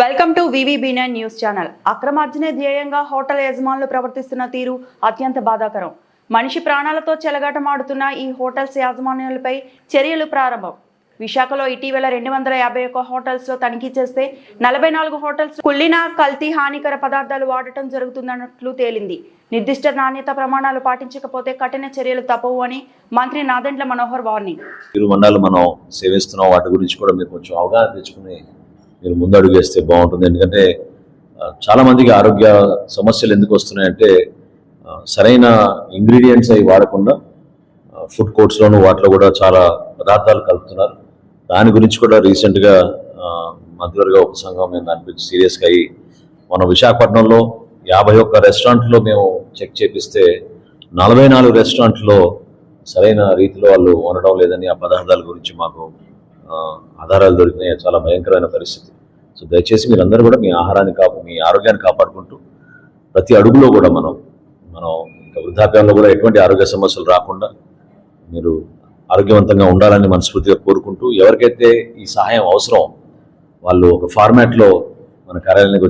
Welcome to VVB nine news channel. అక్రమార్జనే ధ్యేయంగా hotel యజమానులు ప్రవర్తిస్తున్న తీరు అత్యంత బాధాకరం. మనిషి ప్రాణాలతో చెలగాటమాడుతున్న ఈ హోటల్స్ యాజమాన్యాలపై చర్యలు ప్రారంభం. విశాఖలో ఇటీవల రెండు వందల యాభై ఒక్క హోటల్స్లో తనిఖీ చేస్తే నలభై నాలుగు హోటల్స్ కుళ్ళిన కల్తీ హానికర పదార్థాలు వాడటం జరుగుతున్నట్లు తేలింది. నిర్దిష్ట నాణ్యత ప్రమాణాలు పాటించకపోతే కఠిన చర్యలు తప్పవు అని మంత్రి నాదెండ్ల మనోహర్ వార్నింగ్. మనం సేవిస్తున్నాం వాటి గురించి కూడా మీరు కొంచెం అవగాహన తెచ్చుకునే మీరు ముందడుగు వేస్తే బాగుంటుంది. ఎందుకంటే చాలామందికి ఆరోగ్య సమస్యలు ఎందుకు వస్తున్నాయంటే సరైన ఇంగ్రీడియంట్స్ అవి వాడకుండా ఫుడ్ కోర్ట్స్లోను వాటిలో కూడా చాలా పదార్థాలు కలుపుతున్నారు. దాని గురించి కూడా రీసెంట్గా మంత్రివర్గ ఉపసంఘం మేము దాని గురించి సీరియస్గా అయ్యి మన విశాఖపట్నంలో యాభై ఒక్క రెస్టారెంట్లో మేము చెక్ చేపిస్తే నలభై నాలుగు రెస్టారెంట్లో సరైన రీతిలో వాళ్ళు వండడం లేదని ఆ పదార్థాల గురించి మాకు ఆధారాలు దొరికినాయి. చాలా భయంకరమైన పరిస్థితి. సో దయచేసి మీరందరూ కూడా మీ ఆహారాన్ని కాపు మీ ఆరోగ్యాన్ని కాపాడుకుంటూ ప్రతి అడుగులో కూడా మనం మనం ఇంకా వృద్ధాప్యంలో కూడా ఎటువంటి ఆరోగ్య సమస్యలు రాకుండా మీరు ఆరోగ్యవంతంగా ఉండాలని మనస్ఫూర్తిగా కోరుకుంటూ ఎవరికైతే ఈ సహాయం అవసరం వాళ్ళు ఒక ఫార్మాట్లో మన కార్యాలయానికి